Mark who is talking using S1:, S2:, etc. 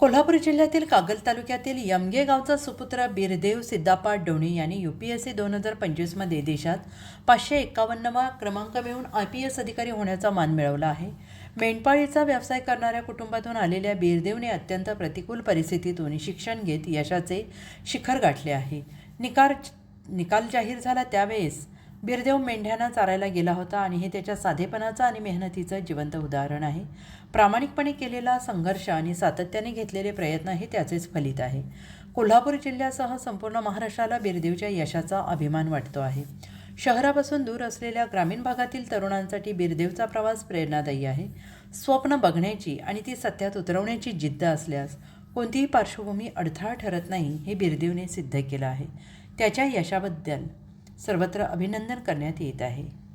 S1: कोल्हापूर जिल्ह्यातील कागल तालुक्यातील यमगे गावचा सुपुत्र बिरदेव सिद्धापा डोणी यांनी यू पी एस सी दोन हजार पंचवीसमध्ये देशात पाचशे एक्कावन्नवा क्रमांक मिळवून आय पी एस अधिकारी होण्याचा मान मिळवला आहे. मेंढपाळीचा व्यवसाय करणाऱ्या कुटुंबातून आलेल्या बिरदेवने अत्यंत प्रतिकूल परिस्थितीतून शिक्षण घेत यशाचे शिखर गाठले आहे. निकार निकाल जाहीर झाला त्यावेळेस बिरदेव मेंढ्यांना चारायला गेला होता आणि हे त्याच्या साधेपणाचं आणि मेहनतीचं जिवंत उदाहरण आहे. प्रामाणिकपणे केलेला संघर्ष आणि सातत्याने घेतलेले प्रयत्न हे त्याचेच फलित आहे. कोल्हापूर जिल्ह्यासह संपूर्ण महाराष्ट्राला बिरदेवच्या यशाचा अभिमान वाटतो आहे. शहरापासून दूर असलेल्या ग्रामीण भागातील तरुणांसाठी बिरदेवचा प्रवास प्रेरणादायी आहे. स्वप्न बघण्याची आणि ती सत्यात उतरवण्याची जिद्द असल्यास कोणतीही पार्श्वभूमी अडथळा ठरत नाही हे बिरदेवने सिद्ध केलं आहे. त्याच्या यशाबद्दल सर्वत्र अभिनंदन करण्यात येत आहे.